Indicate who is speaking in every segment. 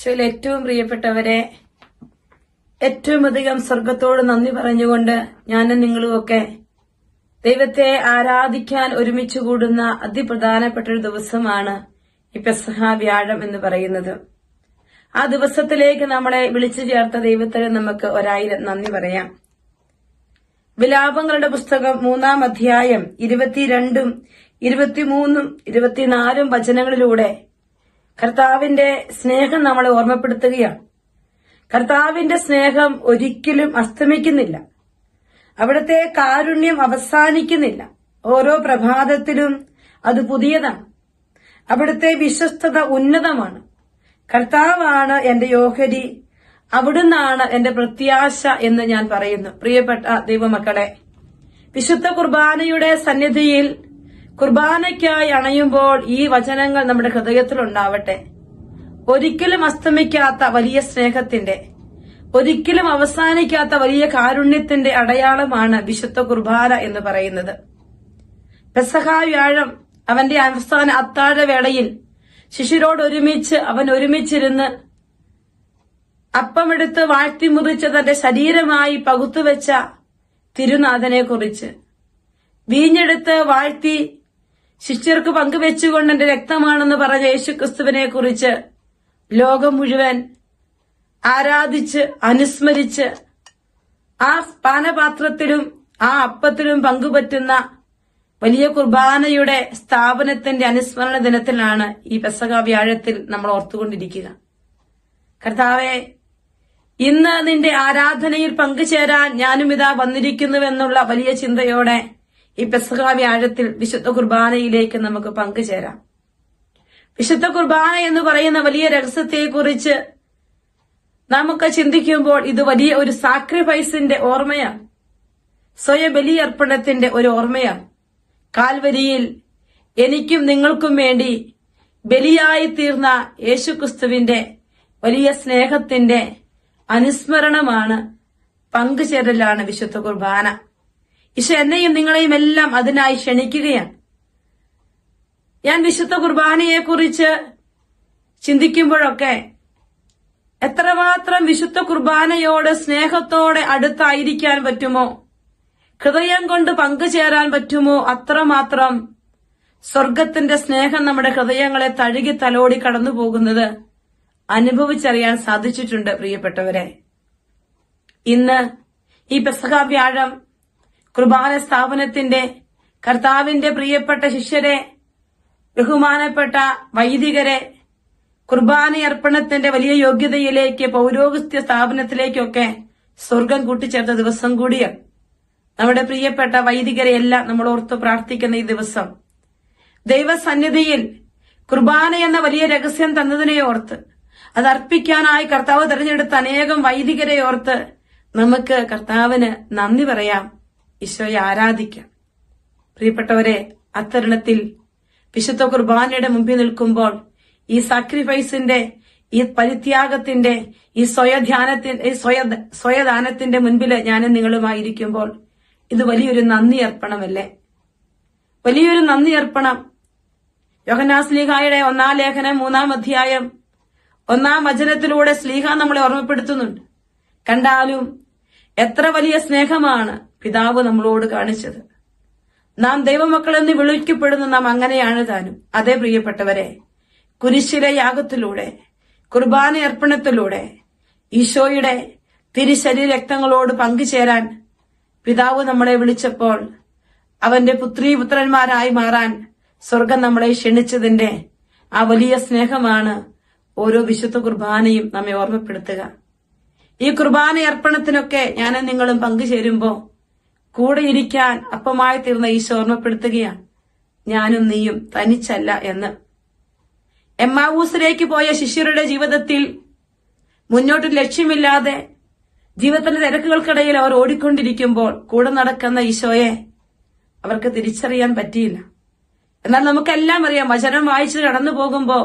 Speaker 1: ശൈല ഏറ്റവും പ്രിയപ്പെട്ടവരെ ഏറ്റവും അധികം സ്വർഗത്തോട് നന്ദി പറഞ്ഞുകൊണ്ട് ഞാനും നിങ്ങളുമൊക്കെ ദൈവത്തെ ആരാധിക്കാൻ ഒരുമിച്ച് കൂടുന്ന അതിപ്രധാനപ്പെട്ട ഒരു ദിവസമാണ് ഈ പെസഹ വ്യാഴം എന്ന് പറയുന്നത്. ആ ദിവസത്തിലേക്ക് നമ്മളെ വിളിച്ചു ചേർത്ത ദൈവത്തിന് നമുക്ക് ഒരായിരം നന്ദി പറയാം. വിലാപങ്ങളുടെ പുസ്തകം മൂന്നാം അധ്യായം ഇരുപത്തിരണ്ടും ഇരുപത്തിമൂന്നും ഇരുപത്തിനാലും വചനങ്ങളിലൂടെ കർത്താവിന്റെ സ്നേഹം നമ്മളെ ഓർമ്മപ്പെടുത്തുകയാണ്. കർത്താവിന്റെ സ്നേഹം ഒരിക്കലും അസ്തമിക്കുന്നില്ല. അവിടുത്തെ കാരുണ്യം അവസാനിക്കുന്നില്ല. ഓരോ പ്രഭാതത്തിലും അത് പുതിയതാണ്. അവിടുത്തെ വിശ്വസ്തത ഉന്നതമാണ്. കർത്താവാണ് എന്റെ യോഹരി അവിടുന്നാണ് എന്റെ പ്രത്യാശ എന്ന് ഞാൻ പറയുന്നു. പ്രിയപ്പെട്ട ദൈവമക്കളെ വിശുദ്ധ കുർബാനയുടെ സന്നിധിയിൽ കുർബാനയ്ക്കായി അണയുമ്പോൾ ഈ വചനങ്ങൾ നമ്മുടെ ഹൃദയത്തിൽ ഉണ്ടാവട്ടെ. ഒരിക്കലും അസ്തമിക്കാത്ത വലിയ സ്നേഹത്തിന്റെ ഒരിക്കലും അവസാനിക്കാത്ത വലിയ കാരുണ്യത്തിന്റെ അടയാളമാണ് വിശുദ്ധ കുർബാന എന്ന് പറയുന്നത്. പെസഹ വ്യാഴം അവന്റെ അവസാന അത്താഴവേളയിൽ ശിശുരോട് ഒരുമിച്ച് അവൻ ഒരുമിച്ചിരുന്ന് അപ്പമെടുത്ത് വാഴ്ത്തി മുറിച്ച് തന്റെ ശരീരമായി പകുത്തുവെച്ച തിരുനാഥനെ കുറിച്ച് വീഞ്ഞെടുത്ത് വാഴ്ത്തി ശിഷ്യർക്ക് പങ്കുവെച്ചുകൊണ്ട് എന്റെ രക്തമാണെന്ന് പറഞ്ഞ യേശുക്രിസ്തുവിനെ കുറിച്ച് ലോകം മുഴുവൻ ആരാധിച്ച് അനുസ്മരിച്ച് ആ പാനപാത്രത്തിലും ആ അപ്പത്തിലും പങ്കുപറ്റുന്ന വലിയ കുർബാനയുടെ സ്ഥാപനത്തിന്റെ അനുസ്മരണ ദിനത്തിലാണ് ഈ പെസക വ്യാഴത്തിൽ നമ്മൾ ഓർത്തുകൊണ്ടിരിക്കുക. കർത്താവെ ഇന്ന് നിന്റെ ആരാധനയിൽ പങ്കുചേരാൻ ഞാനും ഇതാ വന്നിരിക്കുന്നുവെന്നുള്ള വലിയ ചിന്തയോടെ ഈ പെസഹ വ്യാഴത്തിൽ വിശുദ്ധ കുർബാനയിലേക്ക് നമുക്ക് പങ്കുചേരാം. വിശുദ്ധ കുർബാന എന്ന് പറയുന്ന വലിയ രഹസ്യത്തെക്കുറിച്ച് നമുക്ക് ചിന്തിക്കുമ്പോൾ ഇത് വലിയ ഒരു സാക്രിഫൈസിന്റെ ഓർമ്മയാണ്. സ്വയം ബലിയർപ്പണത്തിന്റെ ഒരു ഓർമ്മയാണ്. കാൽവരിയിൽ എനിക്കും നിങ്ങൾക്കും വേണ്ടി ബലിയായി തീർന്ന യേശുക്രിസ്തുവിന്റെ വലിയ സ്നേഹത്തിന്റെ അനുസ്മരണമാണ് പങ്കുചേരലാണ് വിശുദ്ധ കുർബാന. ഈശോ എന്നെയും നിങ്ങളെയും എല്ലാം അതിനായി ക്ഷണിക്കുകയാണ്. ഞാൻ വിശുദ്ധ കുർബാനയെക്കുറിച്ച് ചിന്തിക്കുമ്പോഴൊക്കെ എത്രമാത്രം വിശുദ്ധ കുർബാനയോട് സ്നേഹത്തോടെ അടുത്തായിരിക്കാൻ പറ്റുമോ? ഹൃദയം കൊണ്ട് പങ്കുചേരാൻ പറ്റുമോ? അത്രമാത്രം സ്വർഗത്തിന്റെ സ്നേഹം നമ്മുടെ ഹൃദയങ്ങളെ തഴുകി തലോടി കടന്നു പോകുന്നത് അനുഭവിച്ചറിയാൻ സാധിച്ചിട്ടുണ്ട് പ്രിയപ്പെട്ടവരെ. ഇന്ന് ഈ പെസഹ വ്യാഴം കുർബാന സ്ഥാപനത്തിന്റെ കർത്താവിന്റെ പ്രിയപ്പെട്ട ശിഷ്യരെ ബഹുമാനപ്പെട്ട വൈദികരെ കുർബാനയർപ്പണത്തിന്റെ വലിയ യോഗ്യതയിലേക്ക് പൗരോഗസ്ത്യ സ്ഥാപനത്തിലേക്കൊക്കെ സ്വർഗം കൂട്ടിച്ചേർത്ത ദിവസം കൂടിയാണ്. നമ്മുടെ പ്രിയപ്പെട്ട വൈദികരെ എല്ലാം നമ്മൾ ഓർത്ത് പ്രാർത്ഥിക്കുന്ന ഈ ദിവസം. ദൈവസന്നിധിയിൽ കുർബാന എന്ന വലിയ രഹസ്യം തന്നതിനെ ഓർത്ത് അത് അർപ്പിക്കാനായി കർത്താവ് തെരഞ്ഞെടുത്ത അനേകം വൈദികരെ ഓർത്ത് നമുക്ക് കർത്താവിന് നന്ദി പറയാം. ഈശോയെ ആരാധിക്കാം. പ്രിയപ്പെട്ടവരെ അത്തരുണത്തിൽ വിശുദ്ധ കുർബാനയുടെ മുമ്പിൽ നിൽക്കുമ്പോൾ ഈ സാക്രിഫൈസിന്റെ ഈ പരിത്യാഗത്തിന്റെ ഈ സ്വയധ്യാനത്തിന്റെ സ്വയ സ്വയദാനത്തിന്റെ മുൻപിൽ ഞാനും നിങ്ങളുമായിരിക്കുമ്പോൾ ഇത് വലിയൊരു നന്ദി അർപ്പണമല്ലേ? വലിയൊരു നന്ദി അർപ്പണം. യോഹനാസ്ലീഹായുടെ ഒന്നാം ലേഖനം മൂന്നാം അധ്യായം ഒന്നാം വചനത്തിലൂടെ സ്ലീഹ നമ്മളെ ഓർമ്മപ്പെടുത്തുന്നുണ്ട്. കണ്ടാലും എത്ര വലിയ സ്നേഹമാണ് പിതാവ് നമ്മളോട് കാണിച്ചത്. നാം ദൈവമക്കളെന്ന് വിളിക്കപ്പെടുന്ന നാം അങ്ങനെയാണ് താനും. അതേ പ്രിയപ്പെട്ടവരെ കുരിശിലെ യാഗത്തിലൂടെ കുർബാന അർപ്പണത്തിലൂടെ ഈശോയുടെ തിരിശരി രക്തങ്ങളോട് പങ്കുചേരാൻ പിതാവ് നമ്മളെ വിളിച്ചപ്പോൾ അവന്റെ പുത്രീ പുത്രന്മാരായി മാറാൻ സ്വർഗം നമ്മളെ ക്ഷണിച്ചതിന്റെ ആ വലിയ സ്നേഹമാണ് ഓരോ വിശുദ്ധ കുർബാനയും നമ്മെ ഓർമ്മപ്പെടുത്തുക. ഈ കുർബാന അർപ്പണത്തിനൊക്കെ ഞാനും നിങ്ങളും പങ്കുചേരുമ്പോ കൂടെ ഇരിക്കാൻ അപ്പമായി തീർന്ന ഈശോ ഓർമ്മപ്പെടുത്തുകയാണ്. ഞാനും നീയും തനിച്ചല്ല എന്ന്. എമ്മാവൂസിലേക്ക് പോയ ശിഷ്യരുടെ ജീവിതത്തിൽ മുന്നോട്ട് ലക്ഷ്യമില്ലാതെ ജീവിതത്തിന്റെ തിരക്കുകൾക്കിടയിൽ അവർ ഓടിക്കൊണ്ടിരിക്കുമ്പോൾ കൂടെ നടക്കുന്ന ഈശോയെ അവർക്ക് തിരിച്ചറിയാൻ പറ്റിയില്ല. എന്നാൽ നമുക്കെല്ലാം അറിയാം വചനം വായിച്ച് കടന്നു പോകുമ്പോൾ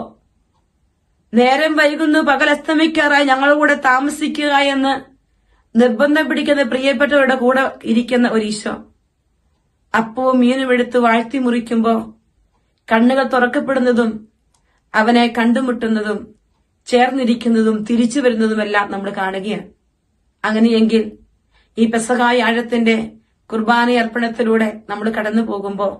Speaker 1: നേരം വൈകുന്നു പകൽ അസ്തമിക്കാറായി ഞങ്ങളുടെ കൂടെ താമസിക്കുക എന്ന് നിർബന്ധം പിടിക്കുന്ന പ്രിയപ്പെട്ടവരുടെ കൂടെ ഇരിക്കുന്ന ഒരു ഈശോ. അപ്പവും മീനും എടുത്ത് വാഴ്ത്തി മുറിക്കുമ്പോ കണ്ണുകൾ തുറക്കപ്പെടുന്നതും അവനെ കണ്ടുമുട്ടുന്നതും ചേർന്നിരിക്കുന്നതും തിരിച്ചു വരുന്നതുമെല്ലാം നമ്മൾ കാണുകയാണ്. അങ്ങനെയെങ്കിൽ ഈ പെസഹായ ആഴത്തിന്റെ കുർബാന അർപ്പണത്തിലൂടെ നമ്മൾ കടന്നു പോകുമ്പോൾ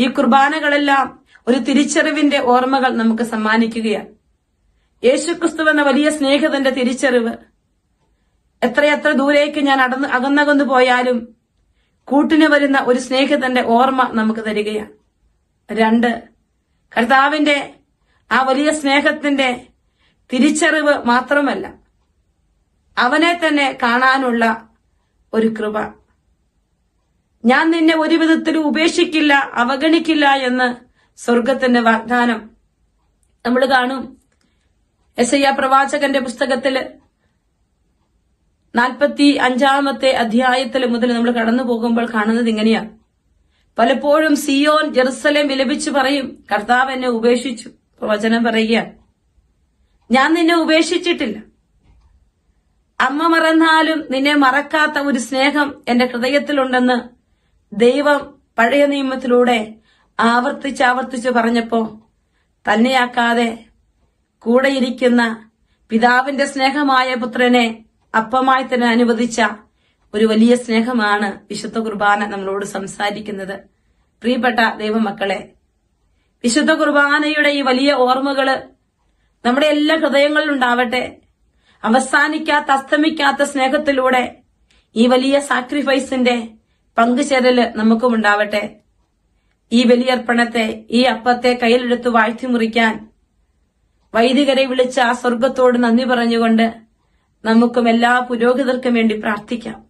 Speaker 1: ഈ കുർബാനകളെല്ലാം ഒരു തിരിച്ചറിവിന്റെ ഓർമ്മകൾ നമുക്ക് സമ്മാനിക്കുകയാണ്. യേശുക്രിസ്തു എന്ന വലിയ സ്നേഹത്തിന്റെ തിരിച്ചറിവ് എത്രയെത്ര ദൂരേക്ക് ഞാൻ അടന്ന് അകന്നകന്നു പോയാലും കൂട്ടിന് വരുന്ന ഒരു സ്നേഹത്തിന്റെ ഓർമ്മ നമുക്ക് തരികയാണ്. രണ്ട് കർത്താവിന്റെ ആ വലിയ സ്നേഹത്തിന്റെ തിരിച്ചറിവ് മാത്രമല്ല അവനെ തന്നെ കാണാനുള്ള ഒരു കൃപ. ഞാൻ നിന്നെ ഒരു വിധത്തിലും ഉപേക്ഷിക്കില്ല അവഗണിക്കില്ല എന്ന് സ്വർഗത്തിന്റെ വാഗ്ദാനം നമ്മൾ കാണും. എസ് പ്രവാചകന്റെ പുസ്തകത്തിൽ നാൽപ്പത്തി അഞ്ചാമത്തെ അധ്യായത്തിൽ മുതൽ നമ്മൾ കടന്നു പോകുമ്പോൾ കാണുന്നത് ഇങ്ങനെയാ പലപ്പോഴും സിയോൻ ജെറുസലേം വിലപിച്ചു പറയും കർത്താവ് എന്നെ ഉപേക്ഷിച്ചു. പ്രവചനം പറയുക ഞാൻ നിന്നെ ഉപേക്ഷിച്ചിട്ടില്ല. അമ്മ മറന്നാലും നിന്നെ മറക്കാത്ത ഒരു സ്നേഹം എന്റെ ഹൃദയത്തിലുണ്ടെന്ന് ദൈവം പഴയ നിയമത്തിലൂടെ ആവർത്തിച്ച് ആവർത്തിച്ച് പറഞ്ഞപ്പോ തന്നെയാക്കാതെ കൂടെയിരിക്കുന്ന പിതാവിന്റെ സ്നേഹമായ പുത്രനെ അപ്പമായി തന്നെ അനുവദിച്ച ഒരു വലിയ സ്നേഹമാണ് വിശുദ്ധ കുർബാന നമ്മളോട് സംസാരിക്കുന്നത്. പ്രിയപ്പെട്ട ദൈവമക്കളെ വിശുദ്ധ കുർബാനയുടെ ഈ വലിയ ഓർമ്മകൾ നമ്മുടെ എല്ലാ ഹൃദയങ്ങളിലും ഉണ്ടാവട്ടെ. അവസാനിക്കാത്ത അസ്തമിക്കാത്ത സ്നേഹത്തിലൂടെ ഈ വലിയ സാക്രിഫൈസിന്റെ പങ്കുചേരൽ നമുക്കും ഉണ്ടാവട്ടെ. ഈ ബലിയർപ്പണത്തെ ഈ അപ്പത്തെ കയ്യിലെടുത്ത് വാഴ്ത്തി മുറിക്കാൻ വൈദികരെ വിളിച്ച ആ സ്വർഗത്തോട് നന്ദി പറഞ്ഞുകൊണ്ട് നമുക്കും എല്ലാ പുരോഹിതർക്കും വേണ്ടി പ്രാർത്ഥിക്കാം.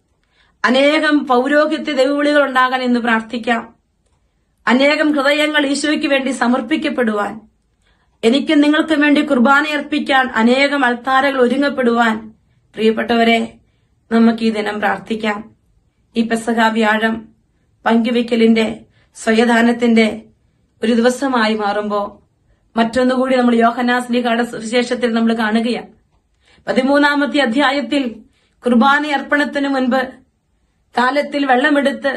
Speaker 1: അനേകം പൗരോഹിത്യ ദൈവവിളികൾ ഉണ്ടാകാൻ ഇന്ന് പ്രാർത്ഥിക്കാം. അനേകം ഹൃദയങ്ങൾ ഈശോയ്ക്ക് വേണ്ടി സമർപ്പിക്കപ്പെടുവാൻ. എനിക്കും നിങ്ങൾക്കും വേണ്ടി കുർബാനയർപ്പിക്കാൻ അനേകം അൾത്താരകൾ ഒരുങ്ങപ്പെടുവാൻ. പ്രിയപ്പെട്ടവരെ നമുക്ക് ഈ ദിനം പ്രാർത്ഥിക്കാം. ഈ പെസഹാ വ്യാഴം പങ്കുവെക്കലിന്റെ സ്വയദാനത്തിന്റെ ഒരു ദിവസമായി മാറുമ്പോൾ മറ്റൊന്നുകൂടി നമ്മൾ യോഹനാസ്ലിഹയുടെ സുവിശേഷത്തിൽ നമ്മൾ കാണുകയാണ്. പതിമൂന്നാമത്തെ അധ്യായത്തിൽ കുർബാന അർപ്പണത്തിനു മുൻപ് കാലത്തിൽ വെള്ളമെടുത്ത്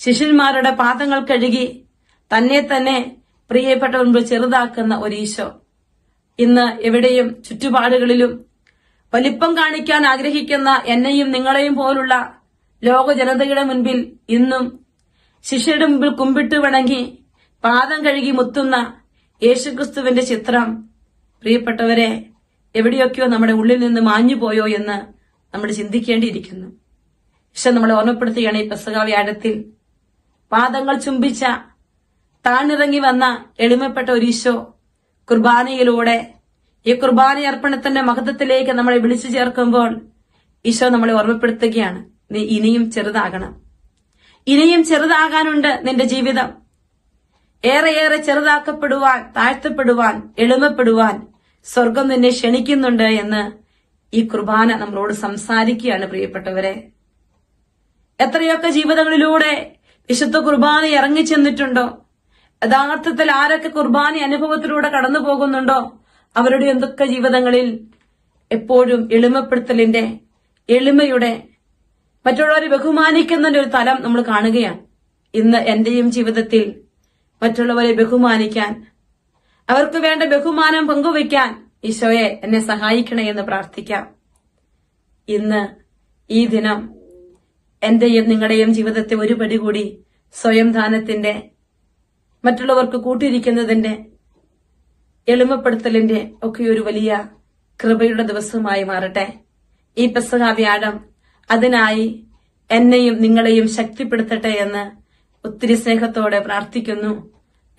Speaker 1: ശിഷ്യന്മാരുടെ പാദങ്ങൾ കഴുകി തന്നെ തന്നെ പ്രിയപ്പെട്ട മുൻപ് ചെറുതാക്കുന്ന ഒരു ഈശോ. ഇന്ന് എവിടെയും ചുറ്റുപാടുകളിലും വലിപ്പം കാണിക്കാൻ ആഗ്രഹിക്കുന്ന എന്നെയും നിങ്ങളെയും പോലുള്ള ലോക ജനതയുടെ മുൻപിൽ ഇന്നും ശിഷ്യയുടെ മുമ്പിൽ കുമ്പിട്ട് വണങ്ങി പാദം കഴുകി മുത്തുന്ന യേശുക്രിസ്തുവിന്റെ ചിത്രം. പ്രിയപ്പെട്ടവരെ എവിടെയൊക്കെയോ നമ്മുടെ ഉള്ളിൽ നിന്ന് മാഞ്ഞു പോയോ എന്ന് നമ്മൾ ചിന്തിക്കേണ്ടിയിരിക്കുന്നു. പക്ഷെ നമ്മളെ ഓർമ്മപ്പെടുത്തുകയാണ് ഈ പെസക വ്യാഴത്തിൽ പാദങ്ങൾ ചുംബിച്ച താണിറങ്ങി വന്ന എളിമപ്പെട്ട ഒരു ഈശോ കുർബാനയിലൂടെ ഈ കുർബാന അർപ്പണത്തിന്റെ മഹത്വത്തിലേക്ക് നമ്മളെ വിളിച്ചു ചേർക്കുമ്പോൾ ഈശോ നമ്മളെ ഓർമ്മപ്പെടുത്തുകയാണ്. നീ ഇനിയും ചെറുതാകണം. ഇനിയും ചെറുതാകാനുണ്ട് നിന്റെ ജീവിതം. ഏറെ ഏറെ ചെറുതാക്കപ്പെടുവാൻ താഴ്ത്തപ്പെടുവാൻ എളിമപ്പെടുവാൻ സ്വർഗം നിന്നെ ക്ഷണിക്കുന്നുണ്ട് എന്ന് ഈ കുർബാന നമ്മളോട് സംസാരിക്കുകയാണ് പ്രിയപ്പെട്ടവരെ. എത്രയൊക്കെ ജീവിതങ്ങളിലൂടെ വിശുദ്ധ കുർബാന ഇറങ്ങി ചെന്നിട്ടുണ്ടോ യഥാർത്ഥത്തിൽ ആരൊക്കെ കുർബാന അനുഭവത്തിലൂടെ കടന്നു പോകുന്നുണ്ടോ? അവരുടെ എന്തൊക്കെ ജീവിതങ്ങളിൽ എപ്പോഴും എളിമപ്പെടുത്തലിന്റെ എളിമയുടെ മറ്റുള്ളവരെ ബഹുമാനിക്കുന്നതിന്റെ ഒരു തലം നമ്മൾ കാണുകയാണ്. ഇന്ന് എന്റെയും ജീവിതത്തിൽ മറ്റുള്ളവരെ ബഹുമാനിക്കാൻ അവർക്ക് വേണ്ട ബഹുമാനം പങ്കുവയ്ക്കാൻ ഈശോയെ എന്നെ സഹായിക്കണേ എന്ന് പ്രാർത്ഥിക്കാം. ഇന്ന് ഈ ദിനം എന്റെയും നിങ്ങളുടെയും ജീവിതത്തെ ഒരു പടി കൂടി സ്വയം ദാനത്തിന്റെ മറ്റുള്ളവർക്ക് കൂട്ടിരിക്കുന്നതിന്റെ എളിമപ്പെടുത്തലിന്റെ ഒക്കെ ഒരു വലിയ കൃപയുടെ ദിവസമായി മാറട്ടെ. ഈ പെസഹ വ്യാഴം അതിനായി എന്നെയും നിങ്ങളെയും ശക്തിപ്പെടുത്തട്ടെ എന്ന് ഒത്തിരി സ്നേഹത്തോടെ പ്രാർത്ഥിക്കുന്നു.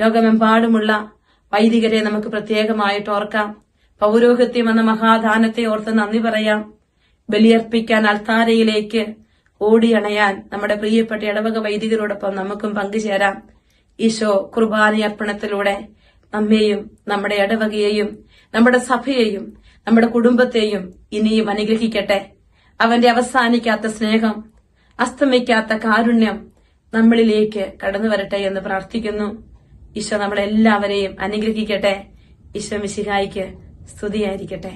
Speaker 1: ലോകമെമ്പാടുമുള്ള വൈദികരെ നമുക്ക് പ്രത്യേകമായിട്ട് ഓർക്കാം. പൗരോഹിത്യം എന്ന മഹാദാനത്തെ ഓർത്ത് നന്ദി പറയാം. ബലിയർപ്പിക്കാൻ അൽത്താരയിലേക്ക് ഓടിയണയാൻ നമ്മുടെ പ്രിയപ്പെട്ട ഇടവക വൈദികരോടൊപ്പം നമുക്കും പങ്കുചേരാം. ഈശോ കുർബാനയർപ്പണത്തിലൂടെ നമ്മെയും നമ്മുടെ ഇടവകയെയും നമ്മുടെ സഭയെയും നമ്മുടെ കുടുംബത്തെയും ഇനിയും അനുഗ്രഹിക്കട്ടെ. അവന്റെ അവസാനിക്കാത്ത സ്നേഹം അസ്തമിക്കാത്ത കാരുണ്യം നമ്മളിലേക്ക് കടന്നു വരട്ടെ എന്ന് പ്രാർത്ഥിക്കുന്നു. ഈശോ നമ്മളെല്ലാവരെയും അനുഗ്രഹിക്കട്ടെ. ഈശോ മിശിഹായിക്ക് സ്തുതിയായിരിക്കട്ടെ.